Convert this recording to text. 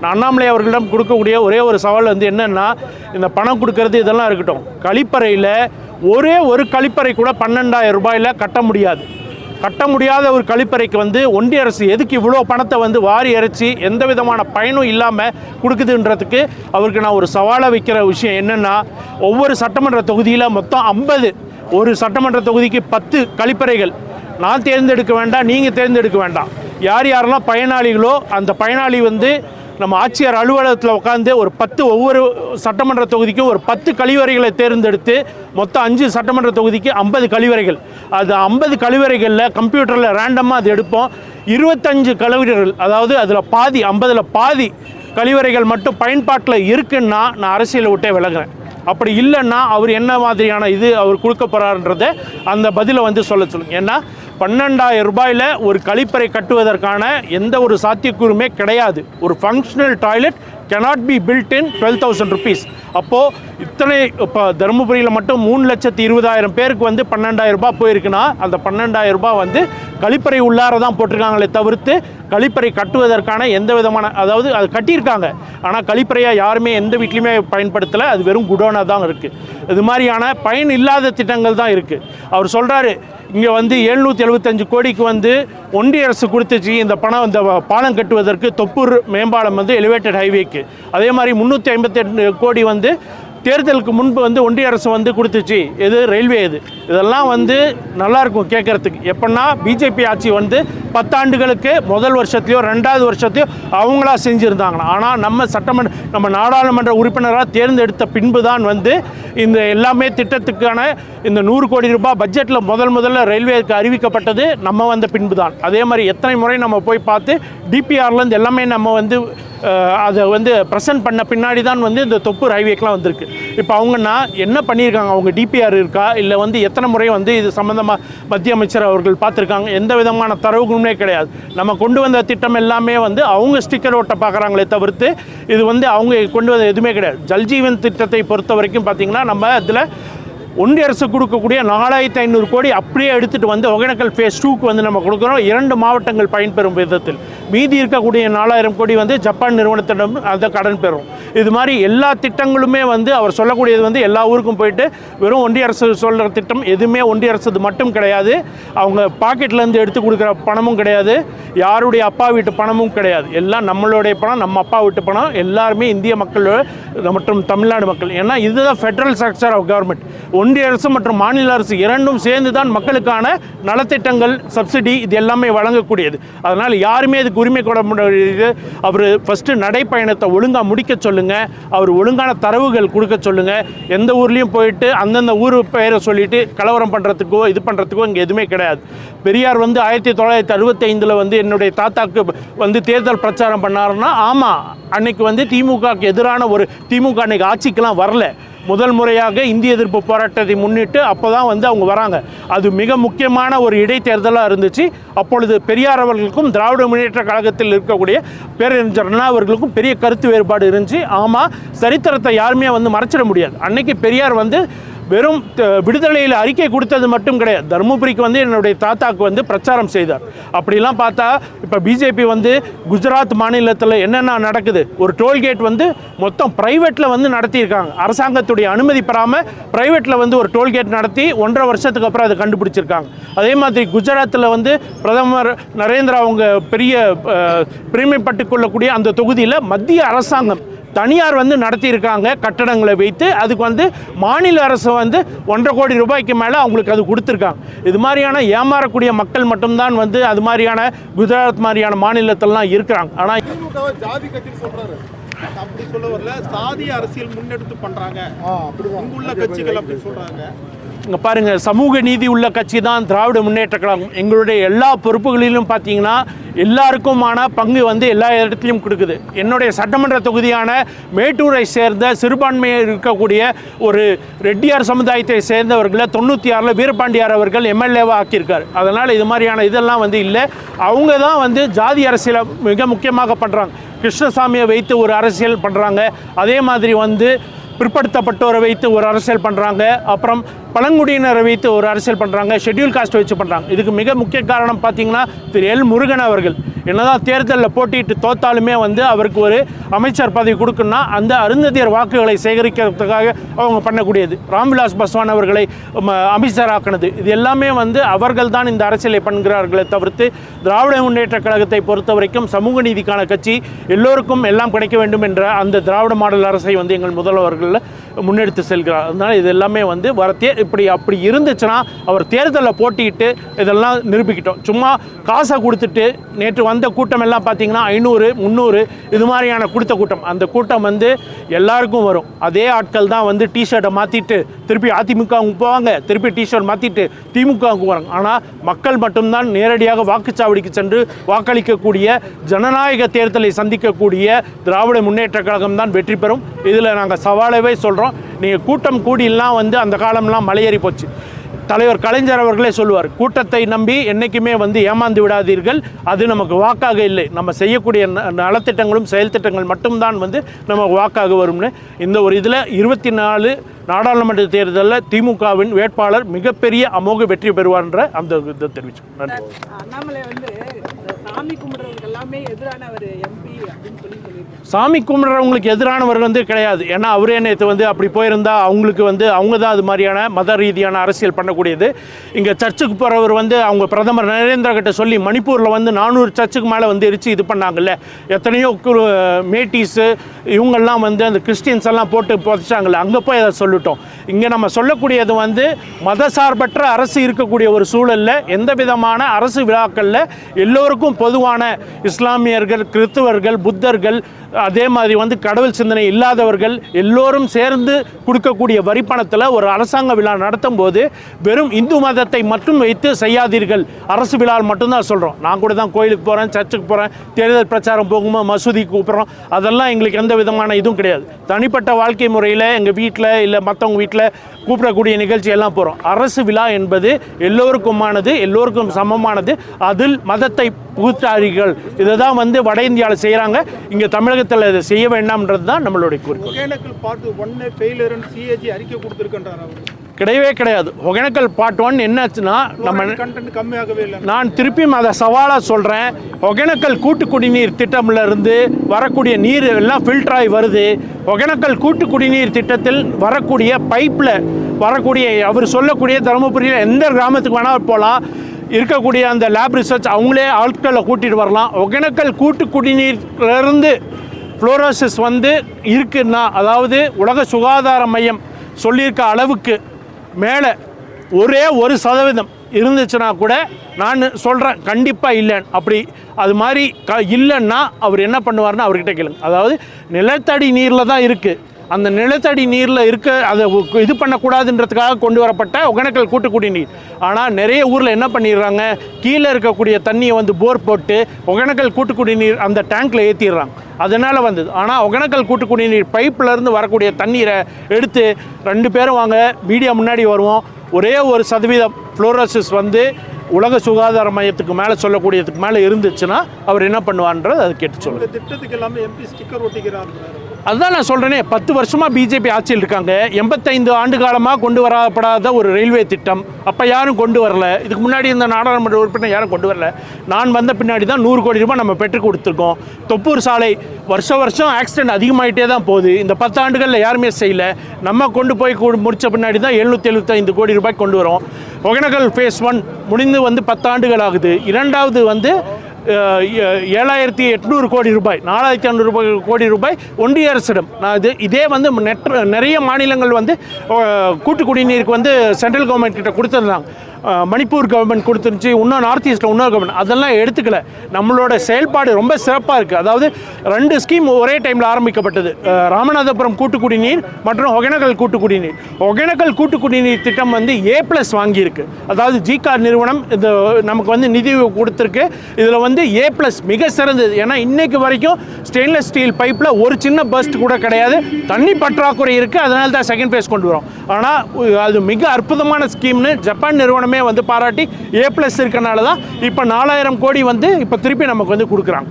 நான் அண்ணாமலை அவர்களிடம் கொடுக்கக்கூடிய ஒரே ஒரு சவால் வந்து என்னென்னா இந்த பணம் கொடுக்கறது இதெல்லாம் இருக்கட்டும். கழிப்பறையில் ஒரே ஒரு கழிப்பறை கூட பன்னெண்டாயிரம் ரூபாயில் கட்ட முடியாது. கட்ட முடியாத ஒரு கழிப்பறைக்கு வந்து ஒன்றிய அரசு எதுக்கு இவ்வளோ பணத்தை வந்து வாரி இறைச்சி எந்த விதமான பயனும் இல்லாமல் கொடுக்குதுன்றதுக்கு அவருக்கு நான் ஒரு சவாலை வைக்கிற விஷயம் என்னென்னா ஒவ்வொரு சட்டமன்ற தொகுதியில் மொத்தம் ஐம்பது ஒரு சட்டமன்ற தொகுதிக்கு பத்து கழிப்பறைகள். நான் தேர்ந்தெடுக்க வேண்டாம் நீங்கள் தேர்ந்தெடுக்க வேண்டாம். யார் யாரெல்லாம் பயனாளிகளோ அந்த பயனாளி வந்து நம்ம ஆட்சியர் அலுவலகத்தில் உட்காந்து ஒரு பத்து ஒவ்வொரு சட்டமன்ற தொகுதிக்கும் ஒரு பத்து கழிவறைகளை தேர்ந்தெடுத்து மொத்தம் அஞ்சு சட்டமன்ற தொகுதிக்கு ஐம்பது கழிவறைகள். அது ஐம்பது கழிவறைகளில் கம்ப்யூட்டரில் ரேண்டமாக அது எடுப்போம். இருபத்தஞ்சு கழிவறைகள் அதாவது அதில் பாதி ஐம்பதில் பாதி கழிவறைகள் மட்டும் பயன்பாட்டில் இருக்குன்னா நான் அரசியலை விட்டே விலகுறேன். அப்படி இல்லைன்னா அவர் என்ன மாதிரியான இது அவர் கொடுக்க போகிறாருன்றதை அந்த பதிலை வந்து சொல்ல சொல்லுங்க. ஏன்னா பன்னெண்டாயிரம் ரூபாயில் ஒரு கழிப்பறை கட்டுவதற்கான எந்த ஒரு சாத்தியக்கூறுமே கிடையாது. ஒரு functional toilet cannot be built in twelve thousand rupees அப்போது இத்தனை இப்போ தருமபுரியில் மட்டும் மூணு லட்சத்தி இருபதாயிரம் பேருக்கு வந்து பன்னெண்டாயிரம் ரூபாய் போயிருக்குன்னா அந்த பன்னெண்டாயிரம் ரூபாய் வந்து கழிப்பறை உள்ளார தான் போட்டிருக்காங்களே தவிர்த்து கழிப்பறை கட்டுவதற்கான எந்த விதமான அதாவது அது கட்டியிருக்காங்க. ஆனால் கழிப்பறையாக யாருமே எந்த வீட்லையுமே பயன்படுத்தலை அது வெறும் குடோனாக தான் இருக்குது இது மாதிரியான பயன் இல்லாத திட்டங்கள் தான் இருக்குது அவர் சொல்கிறாரு இங்கே வந்து எழுநூற்றி எழுபத்தஞ்சு கோடிக்கு வந்து ஒன்றிய அரசு கொடுத்துச்சு. இந்த பணம் இந்த பாலம் கட்டுவதற்கு தொப்பூர் மேம்பாலம் வந்து எலிவேட்டட் ஹைவேக்கு அதே மாதிரி முந்நூற்றி ஐம்பத்தெட்டு கோடி வந்து தேர்தலுக்கு முன்பு வந்து ஒன்றிய அரசு வந்து கொடுத்துச்சு. எது? ரயில்வே இது இதெல்லாம் வந்து நல்லாயிருக்கும் கேட்குறதுக்கு. கேட்கறதுக்கு எப்படின்னா பிஜேபி ஆட்சி வந்து பத்தாண்டுகளுக்கு முதல் வருஷத்துலையோ ரெண்டாவது வருஷத்தையோ அவங்களா செஞ்சுருந்தாங்க ஆனால் நம்ம சட்டமன்ற நம்ம நாடாளுமன்ற உறுப்பினராக தேர்ந்தெடுத்த பின்பு தான் வந்து இந்த எல்லாமே திட்டத்துக்கான இந்த நூறு கோடி ரூபாய் பட்ஜெட்டில் முதல் முதல்ல ரயில்வேக்கு அறிவிக்கப்பட்டது நம்ம வந்த பின்பு தான் அதே மாதிரி எத்தனை முறை நம்ம போய் பார்த்து டிபிஆர்லேருந்து எல்லாமே நம்ம வந்து அதை வந்து ப்ரெசென்ட் பண்ண பின்னாடி தான் வந்து இந்த தொப்பு ஹைவேக்கெலாம் வந்திருக்கு. இப்போ அவங்கன்னா என்ன பண்ணியிருக்காங்க? அவங்க டிபிஆர் இருக்கா? இல்லை வந்து எத்தனை முறை வந்து இது சம்மந்தமாக மத்திய அமைச்சர் அவர்கள் பார்த்துருக்காங்க? எந்த விதமான தரவுகளுமே கிடையாது. நம்ம கொண்டு வந்த திட்டம் எல்லாமே வந்து அவங்க ஸ்டிக்கர் ஓட்டை பார்க்குறாங்களே தவிர்த்து இது வந்து அவங்க கொண்டு வந்த எதுவுமே கிடையாது. ஜல்ஜீவன் திட்டத்தை பொறுத்த வரைக்கும் பார்த்திங்கன்னா நம்ம அதில் ஒன்றிய அரசு கொடுக்கக்கூடிய நாலாயிரத்தி ஐநூறு கோடி அப்படியே எடுத்துகிட்டு வந்து ஒகேனக்கல் ஃபேஸ் டூக்கு வந்து நம்ம கொடுக்குறோம். இரண்டு மாவட்டங்கள் பயன்பெறும் விதத்தில். மீதி இருக்கக்கூடிய நாலாயிரம் கோடி வந்து ஜப்பான் நிறுவனத்திடம் அதை கடன் பெறும். இது மாதிரி எல்லா திட்டங்களுமே வந்து அவர் சொல்லக்கூடியது வந்து எல்லா ஊருக்கும் போயிட்டு வெறும் ஒன்றிய அரசு சொல்கிற திட்டம் எதுவுமே ஒன்றிய அரசு மட்டும் கிடையாது. அவங்க பாக்கெட்லேருந்து எடுத்து கொடுக்குற பணமும் கிடையாது. யாருடைய அப்பா வீட்டு பணமும் கிடையாது. எல்லாம் நம்மளுடைய பணம் நம்ம அப்பா வீட்டு பணம். எல்லாருமே இந்திய மக்களோட மற்றும் தமிழ்நாடு மக்கள். ஏன்னா இதுதான் ஃபெட்ரல் ஸ்ட்ரக்சர் ஆஃப் கவர்மெண்ட் ஒன்றிய அரசு மற்றும் மாநில அரசு இரண்டும் சேர்ந்து தான் மக்களுக்கான நலத்திட்டங்கள் சப்சிடி இது எல்லாமே வழங்கக்கூடியது. அதனால் யாருமே இதுக்கு உரிமை கொள்ள முடியாது. அவர் ஃபஸ்ட்டு நடைப்பயணத்தை ஒழுங்காக முடிக்க சொல்லுங்கள் அவர் ஒழுங்கான தரவுகள் கொடுக்க சொல்லுங்கள் எந்த ஊர்லேயும் போயிட்டு அந்தந்த ஊர் பெயரை சொல்லிட்டு கலவரம் பண்ணுறதுக்கோ இது பண்ணுறதுக்கோ இங்கே எதுவுமே கிடையாது. பெரியார் வந்து ஆயிரத்தி தொள்ளாயிரத்தி அறுபத்தைந்தில் வந்து என்னுடைய தாத்தாக்கு வந்து தேர்தல் பிரச்சாரம் பண்ணாருன்னா ஆமாம் அன்னைக்கு வந்து திமுகவுக்கு எதிரான ஒரு திமுக அன்னைக்கு ஆட்சிக்கெலாம் வரல. முதல் முறையாக இந்திய எதிர்ப்பு போராட்டத்தை முன்னிட்டு அப்போ தான் வந்து அவங்க வராங்க. அது மிக முக்கியமான ஒரு இடைத்தேர்தலாக இருந்துச்சு. அப்பொழுது பெரியார் அவர்களுக்கும் திராவிட முன்னேற்ற கழகத்தில் இருக்கக்கூடிய பேரறிஞர் அண்ணா அவர்களுக்கும் பெரிய கருத்து வேறுபாடு இருந்துச்சு. ஆமாம் சரித்திரத்தை யாருமே வந்து மறைச்சிட முடியாது. அன்னைக்கு பெரியார் வந்து வெறும் த- விடுதலையில் அறிக்கை கொடுத்தது மட்டும் கிடையாது. தருமபுரிக்கு வந்து என்னுடைய தாத்தாக்கு வந்து பிரச்சாரம் செய்தார். அப்படிலாம் பார்த்தா இப்போ பிஜேபி வந்து குஜராத் மாநிலத்தில் என்னென்ன நடக்குது? ஒரு டோல்கேட் வந்து மொத்தம் ப்ரைவேட்டில் வந்து நடத்தியிருக்காங்க. அரசாங்கத்துடைய அனுமதி பெறாமல் ப்ரைவேட்டில் வந்து ஒரு டோல்கேட் நடத்தி ஒன்றரை வருஷத்துக்கு அப்புறம் அதை கண்டுபிடிச்சிருக்காங்க. அதே மாதிரி குஜராத்தில் வந்து பிரதமர் நரேந்திரா அவங்க பெரிய பெருமைப்பட்டு கொள்ளக்கூடிய அந்த தொகுதியில் மத்திய அரசாங்கம் தனியார் வந்து நடத்தியிருக்காங்க கட்டடங்களை வைத்து. அதுக்கு வந்து மாநில அரசு வந்து ஒன்றரை கோடி ரூபாய்க்கு மேலே அவங்களுக்கு அது கொடுத்துருக்காங்க. இது மாதிரியான ஏமாறக்கூடிய மக்கள் மட்டும்தான் வந்து அது மாதிரியான குஜராத் மாதிரியான மாநிலத்திலலாம் இருக்கிறாங்க. ஆனால் ஜாதி கட்சின்னு சொல்றாரு. அப்படி சொல்ல வரல. சாதி அரசியல் முன்னெடுத்து அப்படிதான். இங்குள்ள கட்சிகள் அப்படி சொல்றாங்க. இங்கே பாருங்கள் சமூக நீதி உள்ள கட்சி தான் திராவிட முன்னேற்ற கழகம். எங்களுடைய எல்லா பொறுப்புகளிலும் பார்த்தீங்கன்னா எல்லாருக்குமான பங்கு வந்து எல்லா இடத்துலையும் கொடுக்குது. என்னுடைய சட்டமன்ற தொகுதியான மேட்டூரை சேர்ந்த சிறுபான்மையை இருக்கக்கூடிய ஒரு ரெட்டியார் சமுதாயத்தை சேர்ந்தவர்களை தொண்ணூற்றி ஆறில் வீரபாண்டியார் அவர்கள் எம்எல்ஏவாக ஆக்கியிருக்கார். அதனால் இது மாதிரியான இதெல்லாம் வந்து இல்லை. அவங்க தான் வந்து ஜாதி அரசியலை மிக முக்கியமாக பண்ணுறாங்க கிருஷ்ணசாமியை வைத்து ஒரு அரசியல் பண்ணுறாங்க அதே மாதிரி வந்து பிற்படுத்தப்பட்டோரை வைத்து ஒரு அரசியல் பண்ணுறாங்க அப்புறம் பழங்குடியினரை வைத்து ஒரு அரசியல் பண்ணுறாங்க ஷெட்யூல் காஸ்ட் வச்சு பண்ணுறாங்க இதுக்கு மிக முக்கிய காரணம் பார்த்தீங்கன்னா திரு எல் முருகன் அவர்கள். என்னதான் தேர்தலில் போட்டியிட்டு தோத்தாலுமே வந்து அவருக்கு ஒரு அமைச்சர் பதவி கொடுக்குன்னா அந்த அருந்ததியர் வாக்குகளை சேகரிக்கிறதுக்காக அவங்க பண்ணக்கூடியது. ராம்விலாஸ் பஸ்வான் அவர்களை ம, அமைச்சராக்கினது. இது எல்லாமே வந்து அவர்கள் தான் இந்த அரசியலை பண்ணுகிறார்களே தவிர்த்து திராவிட முன்னேற்ற கழகத்தை பொறுத்த வரைக்கும் சமூக நீதிக்கான கட்சி எல்லோருக்கும் எல்லாம் கிடைக்க வேண்டும் என்ற அந்த திராவிட மாடல் அரசை வந்து எங்கள் முதல்வர்கள் முன்னெடுத்து செல்கிறார். அதனால் இது எல்லாமே வந்து வரத்தே இப்படி அப்படி இருந்துச்சுன்னா அவர் தேர்தலில் போட்டியிட்டு இதெல்லாம் நிரூபிக்கிட்டோம். சும்மா காசை கொடுத்துட்டு நேற்று வந்த கூட்டம் எல்லாம் பார்த்தீங்கன்னா ஐநூறு முந்நூறு இது மாதிரியான கொடுத்த கூட்டம். அந்த கூட்டம் வந்து எல்லாருக்கும் வரும். அதே ஆட்கள் தான் வந்து டிஷர்ட்டை மாற்றிட்டு திருப்பி அதிமுகவுக்கு போவாங்க. திருப்பி டிஷர்ட் மாற்றிட்டு திமுகவுக்கு வராங்க ஆனால் மக்கள் மட்டும்தான் நேரடியாக வாக்குச்சாவடிக்கு சென்று வாக்களிக்கக்கூடிய ஜனநாயக தேர்தலை சந்திக்கக்கூடிய திராவிட முன்னேற்ற கழகம் தான் வெற்றி பெறும். இதில் நாங்கள் சவாலவே சொல்கிறோம் நீங்கள் கூட்டம் கூடியெல்லாம் வந்து அந்த காலம்லாம் மலையேறி போச்சு. தலைவர் கலைஞர் அவர்களே சொல்லுவார் கூட்டத்தை நம்பி என்றைக்குமே வந்து ஏமாந்து விடாதீர்கள். அது நமக்கு வாக்காக இல்லை. நம்ம செய்யக்கூடிய ந- நலத்திட்டங்களும் செயல் திட்டங்கள் மட்டும்தான் வந்து நமக்கு வாக்காக வரும்னு. இந்த ஒரு இதில் இருபத்தி நாலு நாடாளுமன்ற தேர்தலில் திமுகவின் வேட்பாளர் மிகப்பெரிய அமோக வெற்றி பெறுவார்ன்ற அந்த இதை தெரிவிச்சோம் நன்றி. அண்ணாமலை வந்து சாமி கும்பிடுறதுக்கு எல்லாமே எதிரான ஒரு எம்பி அப்படின்னு சொல்லி சாமி கும்பிட்றவங்களுக்கு எதிரானவர் வந்து கிடையாது. ஏன்னா அவரே நேற்று வந்து அப்படி போயிருந்தால் அவங்களுக்கு வந்து அவங்க தான் அது மாதிரியான மத ரீதியான அரசியல் பண்ணக்கூடியது. இங்கே சர்ச்சுக்கு போகிறவர் வந்து அவங்க பிரதமர் நரேந்திர கிட்ட சொல்லி மணிப்பூரில் வந்து நானூறு சர்ச்சுக்கு மேலே வந்து எரிச்சு இது பண்ணாங்கல்ல. எத்தனையோ மேட்டிஸு இவங்கெல்லாம் வந்து அந்த கிறிஸ்டின்ஸ் எல்லாம் போட்டு புதைச்சாங்கல்ல. அங்கே போய் அதை சொல்லிட்டோம். இங்கே நம்ம சொல்லக்கூடியது வந்து மத சார்பற்ற அரசு இருக்கக்கூடிய ஒரு சூழலில் எந்த விதமான அரசு விழாக்களில் எல்லோருக்கும் பொதுவான இஸ்லாமியர்கள் கிறிஸ்துவர்கள் புத்தர்கள் அதே மாதிரி வந்து கடவுள் சிந்தனை இல்லாதவர்கள் எல்லோரும் சேர்ந்து கொடுக்கக்கூடிய வரி பணத்தில் ஒரு அரசாங்க விழா நடத்தும் போது வெறும் இந்து மதத்தை மட்டும் வைத்து செய்யாதீர்கள். அரசு விழா மட்டும்தான் சொல்கிறோம் நான் கூட தான் கோயிலுக்கு போகிறேன் சர்ச்சுக்கு போகிறேன் தேர்தல் பிரச்சாரம் போகும்போது மசூதிக்கு கூப்பிட்றோம். அதெல்லாம் எங்களுக்கு எந்த விதமான இதுவும் கிடையாது. தனிப்பட்ட வாழ்க்கை முறையில் எங்கள் வீட்டில் இல்லை மற்றவங்க வீட்டில் கூப்பிடக்கூடிய நிகழ்ச்சி எல்லாம் போகிறோம் அரசு விழா என்பது எல்லோருக்குமானது எல்லோருக்கும் சமமானது. அதில் மதத்தை புகுத்தார்கள் இதை தான் வந்து வட இந்தியாவில் செய்கிறாங்க இங்கே தமிழகத்தில் இதை செய்ய வேண்டாம்ன்றது தான் நம்மளுடைய குறிக்கோள் ஒகேனக்கல் பார்ட் ஒன்னு ஃபெயிலியர்னு சிஏஜி அறிக்கை கொடுத்துருக்கின்றார் அவர். கிடையவே கிடையாது. ஒகேனக்கல் பார்ட் ஒன் என்னாச்சுன்னா நம்ம கம்மியாகவே இல்லை நான் திருப்பியும் அதை சவாலாக சொல்கிறேன் ஒகேனக்கல் கூட்டு குடிநீர் திட்டம்ல இருந்து வரக்கூடிய நீர் எல்லாம் ஃபில்டர் ஆகி வருது. ஒகேனக்கல் கூட்டு குடிநீர் திட்டத்தில் வரக்கூடிய பைப்பில் வரக்கூடிய அவர் சொல்லக்கூடிய தருமபுரியில் எந்த கிராமத்துக்கு வேணால் போகலாம் இருக்கக்கூடிய அந்த லேப் ரிசர்ச் அவங்களே ஆட்களை கூட்டிகிட்டு வரலாம். ஒகேனக்கல் கூட்டு குடிநீர்லேருந்து ஃப்ளோரோசிஸ் வந்து இருக்குன்னா அதாவது உலக சுகாதார மையம் சொல்லியிருக்க அளவுக்கு மேலே ஒரே ஒரு சதவீதம் இருந்துச்சுன்னா கூட நான் சொல்கிறேன் கண்டிப்பாக இல்லைன்னு. அப்படி அது மாதிரி க இல்லைன்னா அவர் என்ன பண்ணுவார்னா அவர்கிட்ட கேளுங்க. அதாவது நிலத்தடி நீரில் தான் இருக்குது அந்த நிலத்தடி நீரில் இருக்க அதை இது பண்ணக்கூடாதுன்றதுக்காக கொண்டு வரப்பட்ட ஒகேனக்கல் கூட்டுக்குடி நீர். ஆனால் நிறைய ஊரில் என்ன பண்ணிடுறாங்க? கீழே இருக்கக்கூடிய தண்ணியை வந்து போர் போட்டு ஒகேனக்கல் கூட்டுக்குடி நீர் அந்த டேங்க்கில் ஏற்றிடுறாங்க அதனால் வந்தது. ஆனால் ஒகேனக்கல் கூட்டுக்குடி நீர் பைப்பிலேருந்து வரக்கூடிய தண்ணீரை எடுத்து ரெண்டு பேரும் வாங்க மீடியா முன்னாடி வருவோம். ஒரே ஒரு சதவீதம் ஃப்ளோரோசிஸ் வந்து உலக சுகாதார மையத்துக்கு மேலே சொல்லக்கூடியதுக்கு மேலே இருந்துச்சுன்னா அவர் என்ன பண்ணுவான்றது அது கேட்டு சொல்லுங்கள் திட்டத்துக்கு எல்லாமே எம்பி ஸ்டிக்கர் ஒட்டிக்கிறார் அதுதான் நான் சொல்கிறேனே பத்து வருஷமாக பிஜேபி ஆட்சியில் இருக்காங்க. எண்பத்தைந்து ஆண்டு காலமாக கொண்டு வரப்படாத ஒரு ரயில்வே திட்டம். அப்போ யாரும் கொண்டு வரல. இதுக்கு முன்னாடி இந்த நாடாளுமன்ற உறுப்பினர் யாரும் கொண்டு வரல. நான் வந்த பின்னாடி தான் நூறு கோடி ரூபாய் நம்ம பெற்று கொடுத்துருக்கோம். தொப்பூர் சாலை வருஷ வருஷம் ஆக்சிடென்ட் அதிகமாகிட்டே தான் போகுது. இந்த பத்து ஆண்டுகளில் யாருமே செய்யல. நம்ம கொண்டு போய் முடித்த பின்னாடி தான் எழுநூற்றி எழுபத்தைந்து கோடி ரூபாய் கொண்டு வரோம். ஒகேனக்கல் ஃபேஸ் ஒன் முடிந்து வந்து பத்தாண்டுகள் ஆகுது. இரண்டாவது வந்து ஏழாயிரத்தி எட்நூறு கோடி ரூபாய் நாலாயிரத்தி ஐநூறு கோடி ரூபாய் ஒன்றிய அரசிடம். நான் இது இதே வந்து நெற்ற நிறைய மாநிலங்கள் வந்து கூட்டு குடிநீருக்கு வந்து சென்ட்ரல் கவர்மெண்ட் கிட்ட கொடுத்துருந்தாங்க மணிப்பூர் கவர்மெண்ட் கொடுத்துருந்துச்சு இன்னும் நார்த் ஈஸ்ட்டில் இன்னொரு கவர்மெண்ட் அதெல்லாம் எடுத்துக்கல. நம்மளோட செயல்பாடு ரொம்ப சிறப்பாக இருக்குது அதாவது ரெண்டு ஸ்கீம் ஒரே டைமில் ஆரம்பிக்கப்பட்டது. ராமநாதபுரம் கூட்டு குடிநீர் மற்றும் ஒகேனக்கல் கூட்டு குடிநீர் ஒகேனக்கல் கூட்டு குடிநீர் திட்டம் வந்து ஏ ப்ளஸ் வாங்கியிருக்கு. அதாவது ஜிகார் நிறுவனம் இந்த நமக்கு வந்து நிதி கொடுத்துருக்கு. இதில் வந்து ஏ ப்ளஸ் மிக சிறந்தது. ஏன்னா இன்றைக்கு வரைக்கும் ஸ்டெயின்லெஸ் ஸ்டீல் பைப்பில் ஒரு சின்ன பஸ்ட் கூட கிடையாது. தண்ணி பற்றாக்குறை இருக்குது அதனால தான் செகண்ட் ஃபேஸ் கொண்டு வரோம். ஆனால் அது மிக அற்புதமான ஸ்கீம்னு ஜப்பான் நிறுவனம் வந்து பாராட்டி ஏ ப்ளஸ் இருக்கனால தான் இப்போ நாலாயிரம் கோடி வந்து இப்போ திருப்பி நமக்கு வந்து கொடுக்குறாங்க.